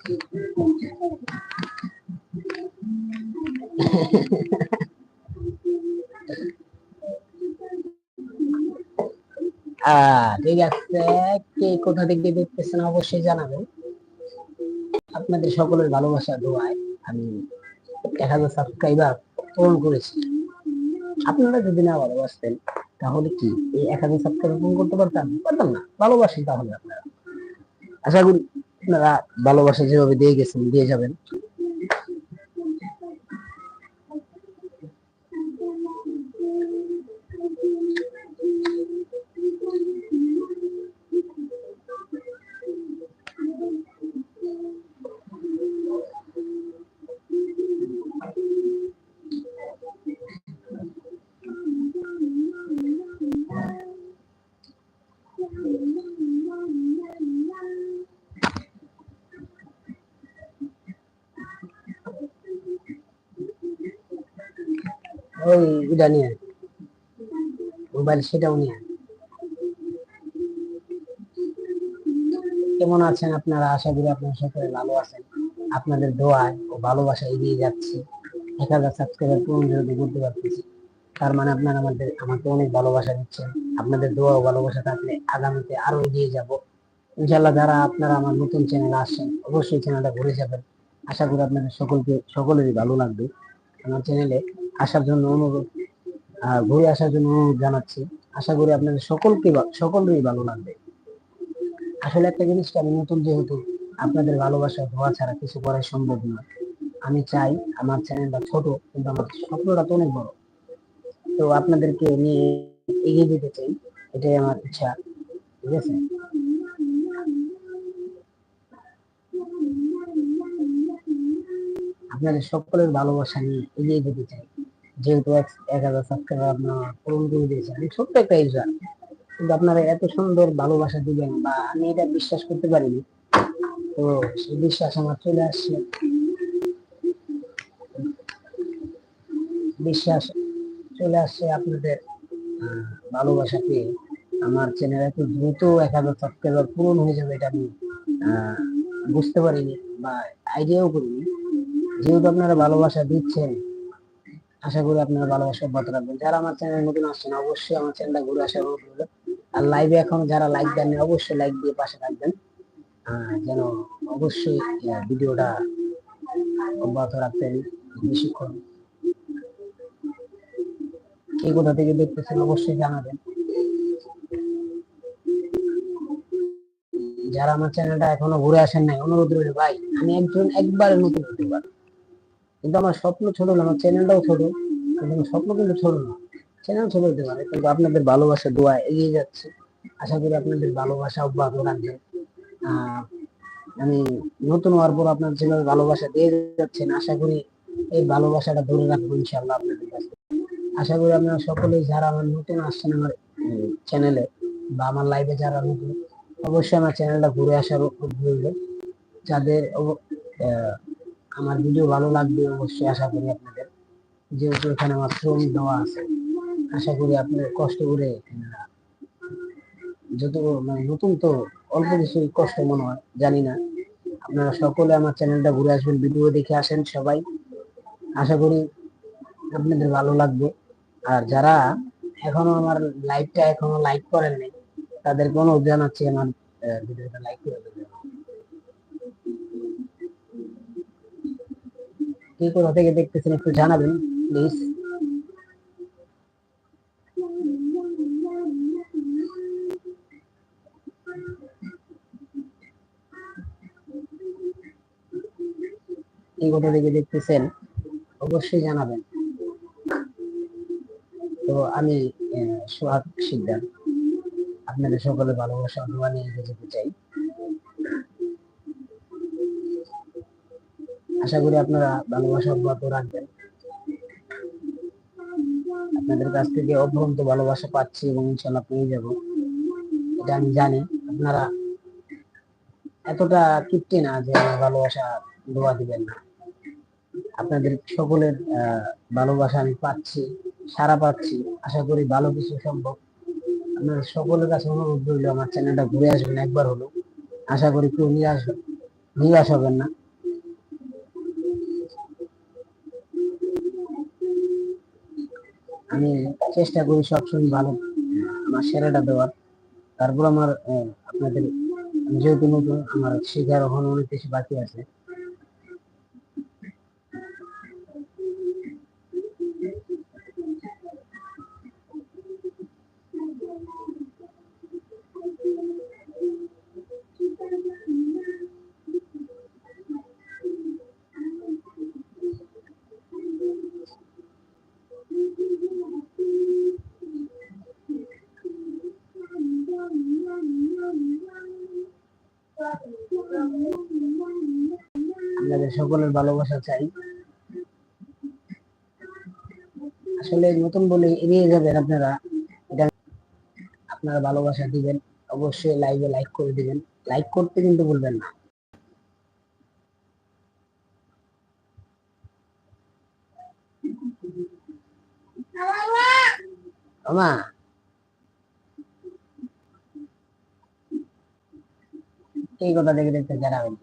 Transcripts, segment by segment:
ঠিক আছে। কে কোথা থেকে দেখতেছেন অবশ্যই জানাবেন। আপনাদের সকলের ভালোবাসা, দোয়ায় আমি এক হাজার সাবস্ক্রাইবার পূরণ করেছি। আপনারা যদি না ভালোবাসতেন, তাহলে কি এই এক হাজার সাবস্ক্রাইবার পূরণ করতে পারতাম? পারতাম না। ভালোবাসেন তাহলে আপনারা। আশা করি আপনারা ভালোবাসা যেভাবে দিয়ে গেছেন দিয়ে যাবেন। এটা নিয়ে মোবাইল সেটাও নিয়ে কেমন আছেন আপনারা? আশা করি আপনার সকলে ভালো আছেন। আপনাদের দোয়ায় ও ভালোবাসা এগিয়ে যাচ্ছে। এক হাজার সাবস্ক্রাইবার পূরণ যেহেতু করতে পারতেছি। তার মানে আপনারা আমাদের, আমাকে অনেক ভালোবাসা দিচ্ছেন। আপনাদের দোয়া ও ভালোবাসা থাকলে আগামীতে আরও এগিয়ে যাব। ইনশাল্লাহ যারা আপনারা আমার নতুন চ্যানেল আসছেন, অবশ্যই চ্যানেলটা ঘুরে যাবেন। আশা করি আপনাদের সকলকে, সকলেরই ভালো লাগবে। আমার চ্যানেলে আসার জন্য অনুরোধ ঘুরে আসার জন্য জানাচ্ছি। আশা করি আপনাদের সকলকে সকলেরই ভালো লাগবে। আসলে একটা জিনিসটা আমি নতুন যেহেতু আপনাদের ভালোবাসা ধোয়া ছাড়া কিছু করা সম্ভব নয় আমি চাই আমার চ্যানেলটা ছোট, কিন্তু আমার স্বপ্নটা তো অনেক বড়। তো আপনাদেরকে নিয়ে এগিয়ে যেতে চাই, এটাই আমার ইচ্ছা, ঠিক আছে? আপনাদের সকলের ভালোবাসা নিয়ে এগিয়ে যেতে চাই। যেহেতু এক হাজার সাবস্ক্রাইবার আপনারা পূরণ করে দিয়েছেন, আমি ছোট্ট একটা ইউজার কিন্তু আপনারা এত সুন্দর ভালোবাসা দিবেন বা আমি এটা বিশ্বাস করতে পারিনি। তো সেই বিশ্বাস আমার চলে আসছে। বিশ্বাস চলে আসছে আপনাদের ভালোবাসা পেয়ে আমার চ্যানেল এত দ্রুত এক হাজার সাবস্ক্রাইবার পূরণ হয়ে যাবে এটা আমি বুঝতে পারিনি বা আইডিয়াও করিনি। যেহেতু আপনারা ভালোবাসা দিচ্ছেন আশা করি আপনারা ভালোবাসা অব্যাহত রাখবেন। যারা আমার চ্যানেল নতুন আসছেন, অবশ্যই আমার চ্যানেলটা ঘুরে আসার অনুরোধ। আর লাইভে এখন যারা লাইক দেননি, অবশ্যই লাইক দিয়ে পাশে থাকবেন। যেন অবশ্যই ভিডিওটা অব্যাহত রাখতেন। বেশিক্ষণ কে কোথা থেকে দেখতেছেন, অবশ্যই জানাবেন। যারা আমার চ্যানেলটা এখনও ঘুরে আসেন নাই, অনুরোধ রইল, ভাই, আমি একজন একবারে নতুন ইউটিউবার। কিন্তু আমার স্বপ্ন ছোট না আমার চ্যানেলটাও ছোট কিন্তু আমার স্বপ্ন কিন্তু ছোট না চ্যানেল ছোট হতে পারে কিন্তু আপনাদের ভালোবাসা দোয়া এগিয়ে যাচ্ছে আশা করি আপনাদের ভালোবাসা অব্যাহত রাখবেন আহ, আমি নতুন হওয়ার পর আপনার চ্যানেল ভালোবাসা দিয়ে যাচ্ছেন আশা করি এই ভালোবাসাটা ধরে রাখব ইনশাল্লাহ আপনাদের কাছে আশা করি আপনারা সকলেই যারা আমার নতুন আসছেন আমার চ্যানেলে বা আমার লাইভে যারা নতুন অবশ্যই আমার চ্যানেলটা ঘুরে আসার রইল যাদের আমার ভিডিও ভালো লাগবে অবশ্যই, আশা করি আপনাদের। যেহেতু এখানে আমার শ্রম দেওয়া আছে, আশা করি আপনাদের কষ্ট করে যত মানে নতুন তো অল্প কিছু কষ্ট মনে হয়, জানি না। আপনারা সকলে আমার চ্যানেলটা ঘুরে আসবেন ভিডিও দেখে আসেন সবাই। আশা করি আপনাদের ভালো লাগবে। আর যারা এখনও আমার লাইভটা এখনও লাইক করেননি তাদেরকে অনুরোধ জানাচ্ছি আমার ভিডিওটা লাইক করে দেবেন। কে কোথা থেকে দেখতেছেন, একটু জানাবেন প্লিজ কে কোথা থেকে দেখতেছেন, অবশ্যই জানাবেন। তো আমি সোহাগ সিদ্ধার্থ আপনাদের সকলে ভালোবাসা দোয়া নিয়ে যেতে চাই। আশা করি আপনারা ভালোবাসা অব্যাহত রাখবেন। আপনাদের কাছ থেকে অভ্যন্ত ভালোবাসা পাচ্ছি এবং ইনশাল্লাহ পেয়ে যাব। এটা আমি জানি। আপনারা এতটা তৃপ্তি না যে ভালোবাসা দোয়া দিবেন না। আপনাদের সকলের ভালোবাসা আমি পাচ্ছি সারা পাচ্ছি। আশা করি ভালো কিছু সম্ভব। আপনাদের সকলের কাছে অনুরোধ রইল, আমার চ্যানেলটা ঘুরে আসবেন একবার হলো আশা করি কেউ আসবেন নিরাশ হবেন না। আমি চেষ্টা করি সবসময় ভালো আমার সেরাটা দেওয়ার। তারপর আমার আপনাদের যেহেতু নতুন, আমার শেখার এখন অনেক কিছু বাকি আছে। সকলের ভালোবাসা চাই। আসলে নতুন বলে এড়িয়ে যাবেন আপনারা। এটা আপনারা ভালোবাসা দিবেন। অবশ্যই লাইভে লাইক করে দিবেন। লাইক করতে কিন্তু ভুলবেন না। এই কথা দেখে দেখতে জানাবেন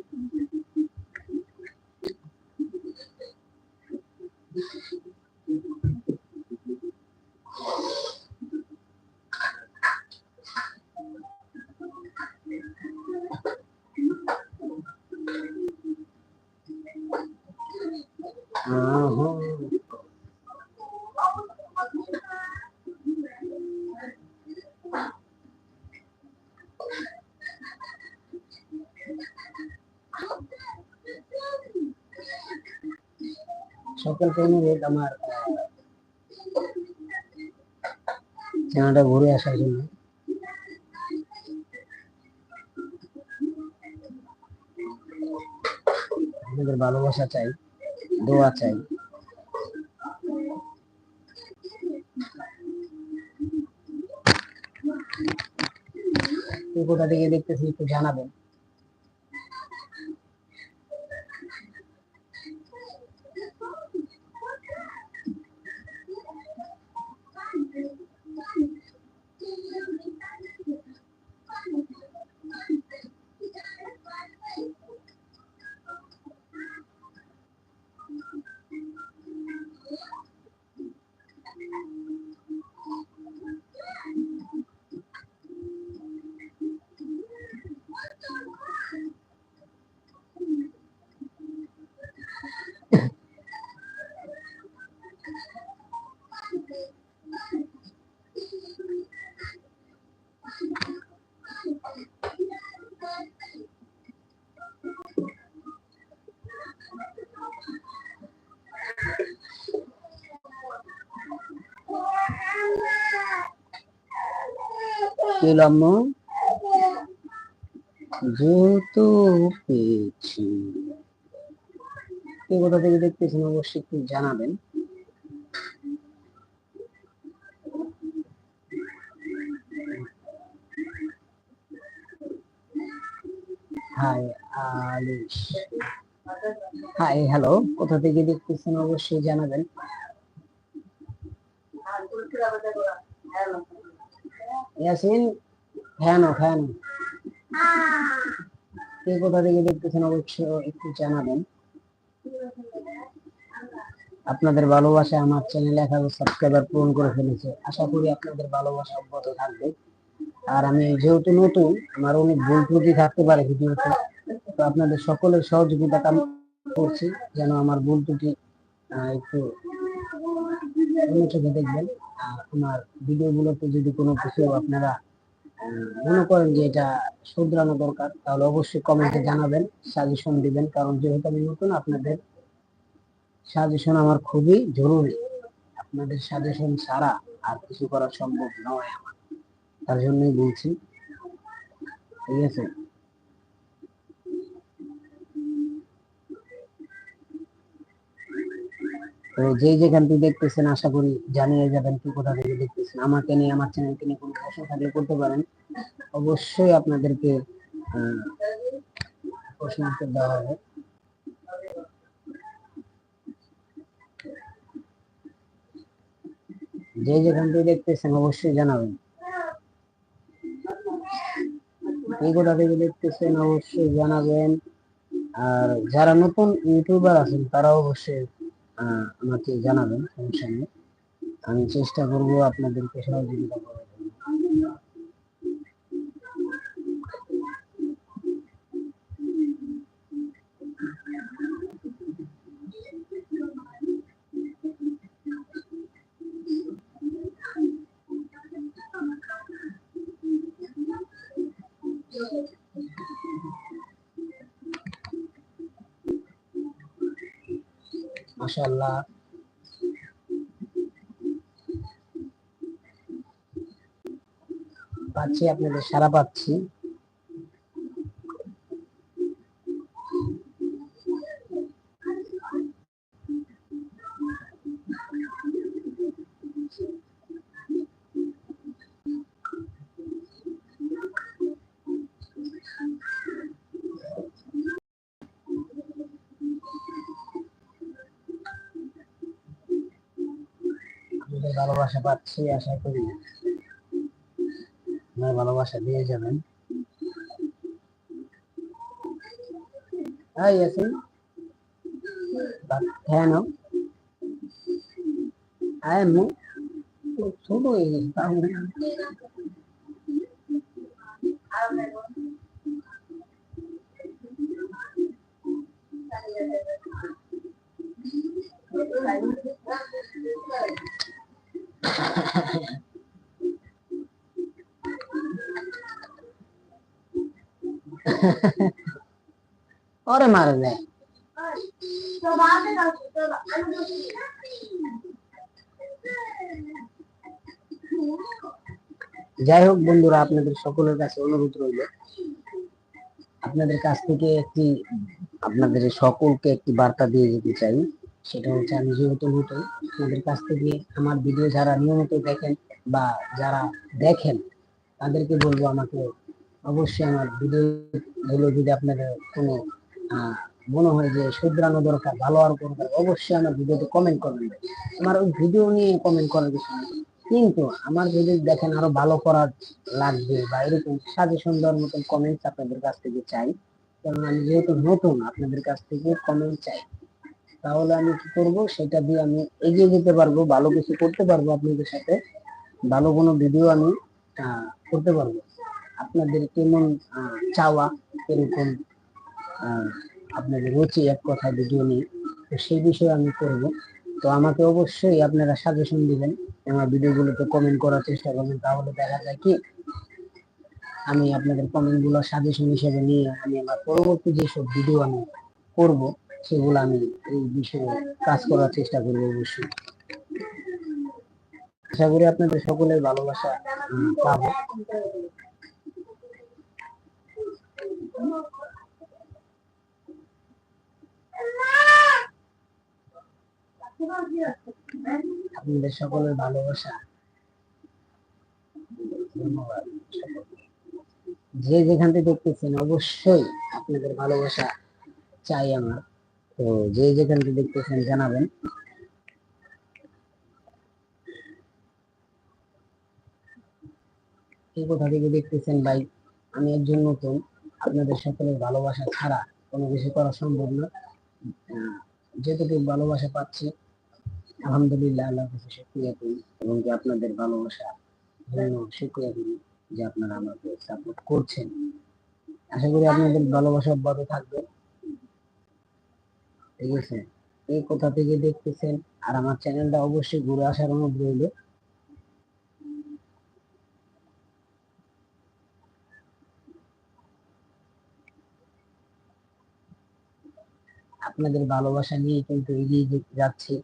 Uh-huh. সকলকে অনুরোধ আমার চ্যানেলটা ঘুরে আসার জন্য আপনাদের ভালোবাসা চাই দোয়া চাই কোথা থেকে দেখতেছি একটু জানাবেন। পেলাম যত পেয়েছি। কে কোথা থেকে দেখতেছেন অবশ্যই একটু জানাবেন। হাই আলিশ। হাই, হ্যালো, কোথা থেকে দেখতেছেন অবশ্যই জানাবেন। ইয়াসিন ফ্যান ও ফ্যান কে কোথা থেকে দেখতেছেন অবশ্যই একটু জানাবেন। আপনাদের ভালোবাসা আমার চ্যানেলে এক হাজার সাবস্ক্রাইবার পূরণ করে ফেলেছে। আশা করি আপনাদের ভালোবাসা অব্যাহত থাকবে। আর আমি যেহেতু নতুন, আমার অনেক ভুল ত্রুটি থাকতে পারে ভিডিওতে। তো আপনাদের সকলের সহযোগিতা কাম করছি, যেন আমার ভুল ত্রুটি একটু দেখবেন। আমার ভিডিওগুলোতে যদি কোনো কিছু আপনারা মনে করেন যে এটা শুধরানো দরকার, তাহলে অবশ্যই কমেন্টে জানাবেন সাজেশন দিবেন, কারণ যেহেতু আমি নতুন, আপনাদের সাজেশন আমার খুবই জরুরি। আপনাদের সাজেশন ছাড়া আর কিছু করা সম্ভব নয় আমার। তার জন্যই বলছি। ঠিক আছে তো যে যেখান থেকে দেখতেছেন, আশা করি জানিয়ে যাবেন কি কোথা থেকে দেখতেছেন। আমাকে নিয়ে, আমার চ্যানেলকে নিয়ে কোনো প্রশ্ন থাকলে করতে পারেন। অবশ্যই আপনাদেরকে প্রশ্ন উত্তর দেওয়া হবে। যে যেখান থেকে দেখতেছেন, অবশ্যই জানাবেন। এই কোথা থেকে দেখতেছেন, অবশ্যই জানাবেন। আর যারা নতুন ইউটিউবার আছেন তারা অবশ্যই আমাকে জানাবেন সমস্যা নেই। আমি চেষ্টা করব আপনাদেরকে সহযোগিতা করার। মাশাআল্লাহ। পাচ্ছি আপনাদের সারা পাচ্ছি। আপনাদের ভালোবাসা পাচ্ছি আশা করি আপনার ভালোবাসা দিয়ে যাবেন। ইয়াসিন কেন? আই এম ছোট ওরে মারে যাই হোক বন্ধুরা আপনাদের সকলের কাছে অনুরোধ রইল। আপনাদের কাছ থেকে একটি, আপনাদের সকলকে একটি বার্তা দিয়ে যেতে চাই। সেটা হচ্ছে, আমি যেহেতু নতুন, আপনাদের কাছ থেকে আমার ভিডিও যারা নিয়মিত দেখেন বা যারা দেখেন, তাদেরকে বলব আমাকে অবশ্যই আমার ভিডিও যদি আপনাদের কোনো মনে হয় যে শুধরানো দরকার, ভালো আর দরকার, অবশ্যই আমার ভিডিওতে কমেন্ট করবেন। আমার ওই ভিডিও নিয়ে কমেন্ট করার কিছু কিন্তু আমার যদি দেখেন আরও ভালো করার লাগবে বা এরকম সাজেশন দেওয়ার মতন কমেন্টস আপনাদের কাছ থেকে চাই, কারণ আমি যেহেতু নতুন আপনাদের কাছ থেকে কমেন্ট চাই, তাহলে আমি কি করব? সেটা দিয়ে আমি এগিয়ে যেতে পারব, ভালো কিছু করতে পারব আপনাদের সাথে, ভালো কোনো ভিডিও আমি করতে পারব। আপনাদের কেমন চাওয়া এরকম আপনাদের রুচি এক কথা ভিডিও নিয়ে। তো সেই বিষয়ে আমি করব। তো আমাকে অবশ্যই আপনারা সাজেশন দিবেন, আমার ভিডিওগুলোতে কমেন্ট করার চেষ্টা করবেন। তাহলে দেখা যায় কি, আমি আপনাদের কমেন্টগুলো সাজেশন হিসেবে নিয়ে আমি আমার পরবর্তী যেসব ভিডিও আমি করব, সেগুলো আমি এই বিষয়ে কাজ করার চেষ্টা করব অবশ্যই। আশা করি আপনাদের সকলের ভালোবাসা পাবো। আপনাদের সকলের ভালোবাসা। যে যেখান থেকে দেখতেছেন, অবশ্যই আপনাদের ভালোবাসা চাই আমার। তো যে যেখান থেকে দেখতেছেন, জানাবেন। এই কোথা থেকে দেখতেছেন ভাই? আমি একজন নতুন। আপনাদের সকলের ভালোবাসা ছাড়া কোনো কিছু করা সম্ভব না। যেটুকু ভালোবাসা পাচ্ছি আলহামদুলিল্লাহ আল্লাহ কাছে শুক্রিয়া করি এবং যে আপনাদের ভালোবাসা শুক্রিয়া করি যে আপনারা আমাকে সাপোর্ট করছেন। আশা করি আপনাদের ভালোবাসা অব্যাহত থাকবে। ঠিক আছে? এই কোথা থেকে দেখতেছেন, আর আমার চ্যানেলটা অবশ্যই ঘুরে আসার অনুরোধ রইল। আপনাদের ভালোবাসা নিয়ে কিন্তু এগিয়ে যাচ্ছি।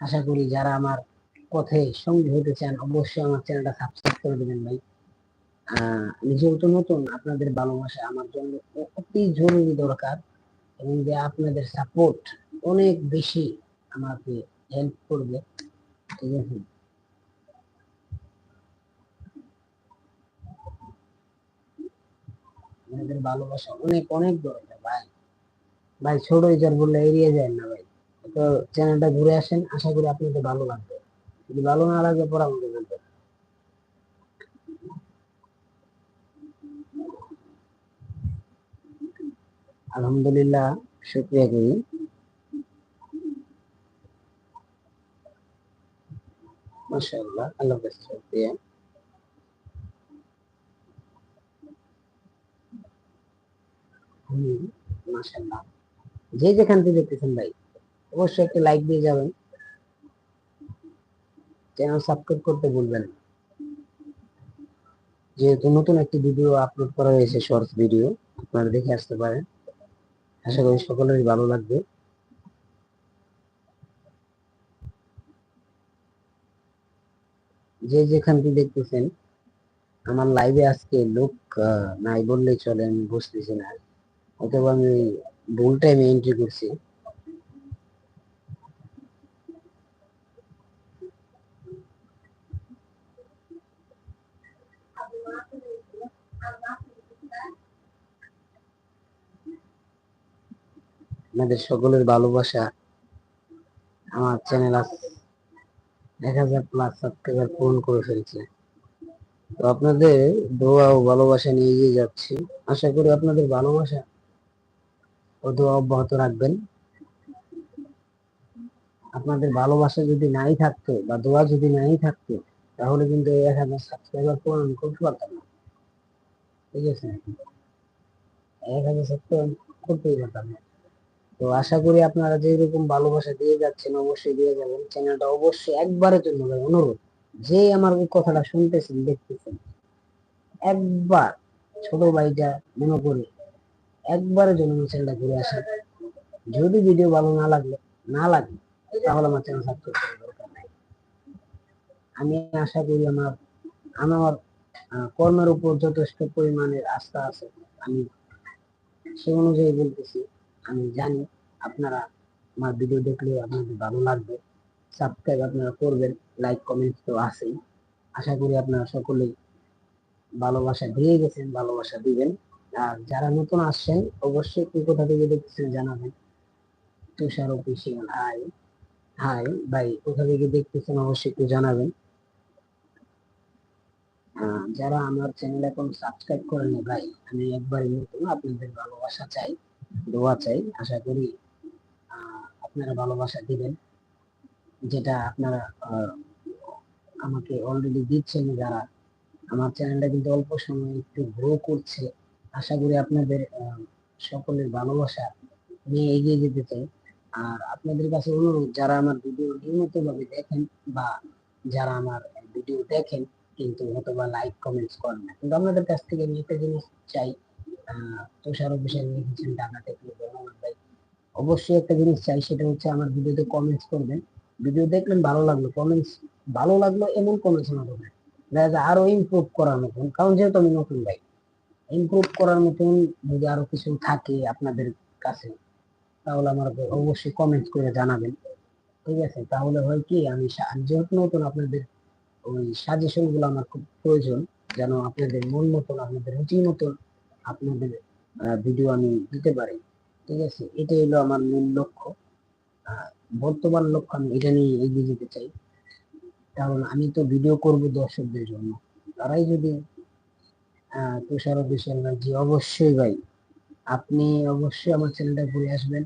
আশা করি যারা আমার পথে সঙ্গী হতে চান, অবশ্যই আমার চ্যানেলটা সাবস্ক্রাইব করে দেবেন ভাই। আমি যেহেতু নতুন, আপনাদের ভালোবাসা আমার জন্য অতি জরুরি দরকার এবং যে আপনাদের সাপোর্ট অনেক বেশি আমাকে হেল্প করবে। ঠিক আছে? আপনাদের ভালোবাসা অনেক অনেক দরকার ভাই। ভাই, ছোট ইচার বললে এড়িয়ে যায় না তো চ্যানেলটা ঘুরে আসেন, আশা করি আপনাদের ভালো লাগবে। যদি ভালো না লাগে, পরে আমাকে বলবেন আলহামদুলিল্লাহ, শুক্রিয়া করি। যে যেখান থেকে দেখতেছেন ভাই। অবশ্যই একটা লাইক দিয়ে যাবেন। চ্যানেল সাবস্ক্রাইব করতে ভুলবেন যেহেতু নতুন একটি ভিডিও আপলোড করা হয়েছে শর্টস ভিডিও আপনারা দেখে আসতে পারেন। আশা করি সকলেরই ভালো লাগবে। যে যেখান থেকে দেখতেছেন, আমার লাইভে আজকে লোক নাই বললেই চলে, আমি বুঝতেছি না। অথবা আমি ভুল টাইমে এন্ট্রি করছি। আপনাদের সকলের ভালোবাসা আমার চ্যানেল এক হাজার প্লাস সাবস্ক্রাইবার পূরণ করে ফেলছে। তো আপনাদের দোয়া ও ভালোবাসা নিয়ে এগিয়ে যাচ্ছি। আশা করি আপনাদের ভালোবাসা ও দোয়া অব্যাহত রাখবেন। আপনাদের ভালোবাসা যদি নাই থাকতো বা দোয়া যদি নাই থাকতো, তাহলে কিন্তু এক হাজার সাবস্ক্রাইবার পূরণ করতে পারতাম না। ঠিক আছে? এক হাজার সাবস্ক্রাইবার করতেই পারতাম না। তো আশা করি আপনারা যেরকম ভালোবাসা দিয়ে যাচ্ছেন, অবশ্যই দিয়ে যাবেন। চ্যানেলটা অবশ্যই একবারের জন্য অনুরোধ, যে আমার কথাটা শুনতেছেন, দেখতেছেন, একবার ছোট ভাইটা মনে করে একবারের জন্য চ্যানেলটা ঘুরে আসেন। যদি ভিডিও ভালো না লাগলে না লাগে, তাহলে আমার চ্যানেল সাবস্ক্রাইব করার দরকার নাই। আমি আশা করি আমার আমার কর্মের উপর যথেষ্ট পরিমাণের আস্থা আছে। আমি সে অনুযায়ী বলতেছি। আমি জানি আপনারা আমার ভিডিও দেখলে আপনাদের ভালো লাগবে। সাবস্ক্রাইব আপনারা করবেন লাইক কমেন্ট তো আছেই। আশা করি আপনারা সকলেই ভালোবাসা দিয়ে গেছেন, ভালোবাসা দিবেন। আর যারা নতুন আসছেন, অবশ্যই কি কোথা থেকে দেখতেছেন জানাবেন। তুষার অফিসিয়াল হাই হাই, ভাই, কোথা থেকে দেখতেছেন অবশ্যই একটু জানাবেন। যারা আমার চ্যানেল এখন সাবস্ক্রাইব করেনি ভাই, আমি একবারই নতুন, আপনাদের ভালোবাসা চাই। দোয়া চাই, আশা করি আপনারা ভালোবাসা দিবেন, যেটা আপনারা আমাকে অলরেডি দিচ্ছেন যারা। আমার চ্যানেলটা কিন্তু অল্প সময়ে একটু গ্রো করছে। আশা করি আপনাদের সকলের ভালোবাসা নিয়ে এগিয়ে যেতে চাই। আর আপনাদের কাছে অনুরোধ, যারা আমার ভিডিও নিয়মিত ভাবে দেখেন বা যারা আমার ভিডিও দেখেন, কিন্তু অথবা লাইক কমেন্টস করেন না। কিন্তু আপনাদের কাছ থেকে আমি একটা জিনিস চাই তুষার অফিসিয়াল লিখেছেন ঢাকা থেকে ভাই অবশ্যই একটা জিনিস চাই, সেটা হচ্ছে আমার ভিডিওতে কমেন্টস করবেন। ভিডিও দেখলেন ভালো লাগল কমেন্টস ভালো লাগল এমন কমেন্টস না করবেন দেখা আরও ইমপ্রুভ করার মতন, কারণ যেহেতু আমি নতুন ভাই ইমপ্রুভ করার মতন যদি আরও কিছু থাকে আপনাদের কাছে, তাহলে আমার অবশ্যই কমেন্টস করে জানাবেন। ঠিক আছে? তাহলে হয় কি, আমি যেহেতু নতুন, আপনাদের ওই সাজেশনগুলো আমার খুব প্রয়োজন, যেন আপনাদের মন মতন, আপনাদের রুচি মতন আপনাদের ভিডিও আমি দিতে পারি। ঠিক আছে? এটাই হলো আমার মূল লক্ষ্য। বর্তমান লক্ষ্য আমি এটা নিয়ে এগিয়ে যেতে চাই। কারণ আমি তো ভিডিও করব দর্শকদের জন্য। তারাই যদি তুষার অফিসিয়াল ভাই জি অবশ্যই ভাই। আপনি অবশ্যই আমার চ্যানেলটা ঘুরে আসবেন।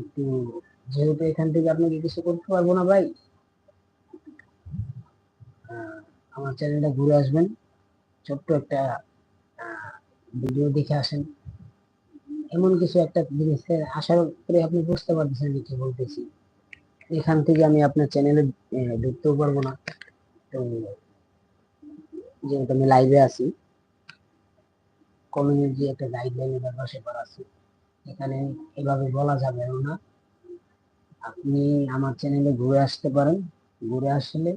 একটু যেহেতু এখান থেকে আপনাকে কিছু করতে পারব না ভাই আমার চ্যানেলটা ঘুরে আসবেন। ছোট্ট একটা ভিডিও দেখে আসেন। এমন কিছু একটা জিনিস আশা করি আপনি বুঝতে পারতেছেন আমি কি বলতেছি। এখান থেকে আমি আপনার চ্যানেলে ঢুকতেও পারব না। তো যেহেতু আমি লাইভে আছি কমিউনিটি একটা গাইডলাইনের ব্যাপার সেপার আছে। এখানে এভাবে বলা যাবে না। আপনি আমার চ্যানেলে ঘুরে আসতে পারেন। ঘুরে আসলে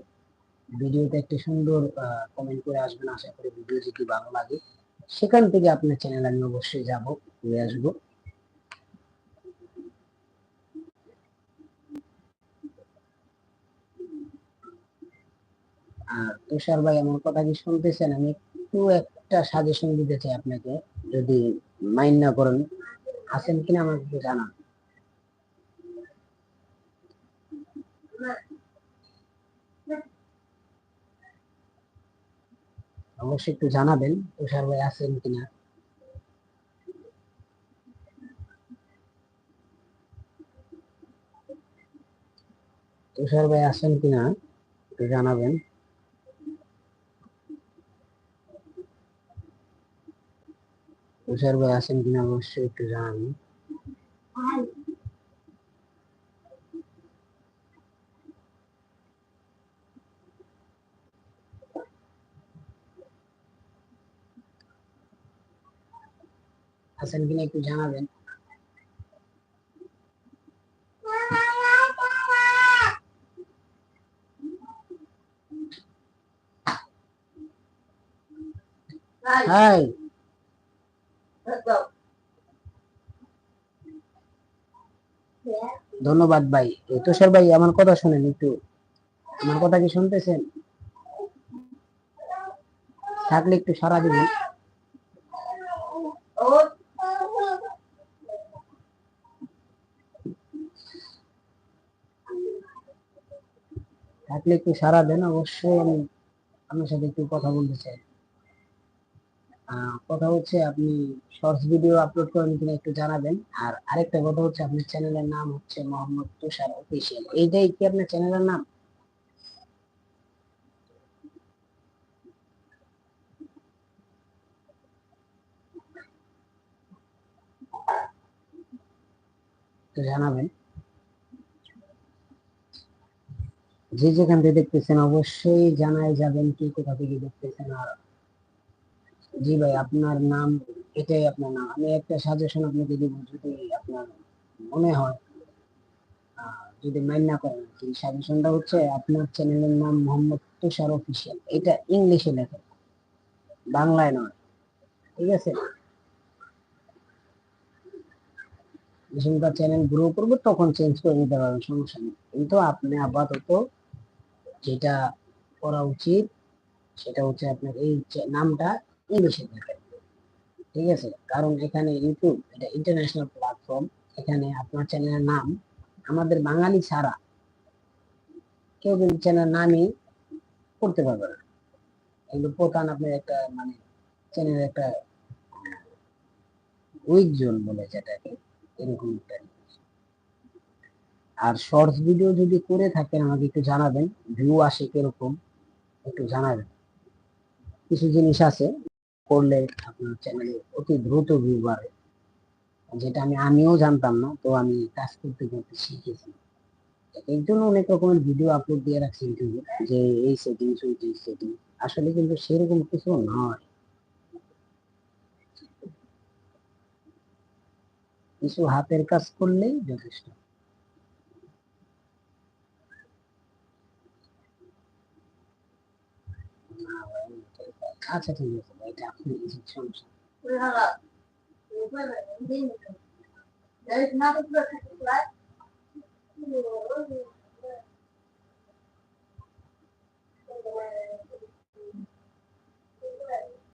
ভিডিওতে একটি সুন্দর কমেন্ট করে আসবেন। আশা করি ভিডিও যদি ভালো লাগে। সেখান থেকে আপনার চ্যানেল আমি অবশ্যই যাব, ঘুরে আসব। আর তুষার ভাই, আমার কথা কি শুনতেছেন? আমি একটু একটা সাজেশন দিতে চাই আপনাকে, যদি মাইন্ড না করেন, আছেন কিনা আমাকে জানান। অবশ্যই একটু জানাবেন, তুষার ভাই আছেন কিনা। তুষার ভাই আছেন কিনা, একটু জানাবেন। তুষার ভাই আছেন কিনা, অবশ্যই একটু জানাবেন। আছেন কিনা একটু জানাবেন। হাই। ধন্যবাদ ভাই। এই তুষার ভাই আমার কথা শুনেন একটু। আমার কথা কি শুনতেছেন? থাকলে একটু সারা দিবেন। থাকলে একটু সারা দেন? অবশ্যই আমি আপনার সাথে একটু কথা বলতে চাই। কথা হচ্ছে আপনি শর্টস ভিডিও আপলোড করেন কিনা একটু জানাবেন। আর আরেকটা কথা হচ্ছে আপনার চ্যানেলের নাম হচ্ছে মোহাম্মদ তুষার অফিসিয়াল এইটাই কি আপনার চ্যানেলের নাম? জানাবেন। যে যেখান থেকে দেখতেছেন, অবশ্যই জানাই যাবেন কি কোথা থেকে দেখতেছেন। আর জি ভাই, আপনার নাম, এটাই আপনার নাম। আমি একটা সাজেশন আপনাকে দিব, যদি আপনার মনে হয় যদি মাইন্ড না করেন কি সাজেশনটা হচ্ছে আপনার চ্যানেলের নাম মোহাম্মদ তুষার অফিসিয়াল এটা ইংলিশে লেখা বাংলায় নয়, ঠিক আছে? যখন চ্যানেল গ্রো করব, তখন চেঞ্জ করে নিতে পারবেন, সমস্যা নেই। কিন্তু আপনি আপাতত যেটা করা উচিত, সেটা হচ্ছে আপনার এই নামটা ইংলিশে দেবেন ঠিক আছে কারণ এখানে ইউটিউব এটা ইন্টারন্যাশনাল প্ল্যাটফর্ম এখানে আপনার চ্যানেলের নাম আমাদের বাঙালি ছাড়া কেউ কিন্তু চ্যানেল নামই করতে পারবে না এগুলো প্রধান আপনার একটা মানে চ্যানেলের একটা উইক জোন বলে যেটাকে, এরকম একটা। আর শর্টস ভিডিও যদি করে থাকেন, আমাকে একটু জানাবেন ভিউ আসে কীরকম, একটু জানাবেন। কিছু জিনিস আছে, করলে আপনার চ্যানেলে অতি দ্রুত ভিউ বাড়ে। যেটা আমি, আমিও জানতাম না, তো আমি কাজ করতে করতে শিখেছি। এর জন্য অনেক রকমের ভিডিও আপলোড দিয়ে রাখছি ইউটিউবে, যে এই সেটিংস ওই সেটিং আসলে কিন্তু সেরকম কিছু নয়। কিছু হাতের কাজ করলেই যথেষ্ট না ভাই, এটাই কাজ। আচ্ছা ঠিক আছে এটা আপনি সমস্যা to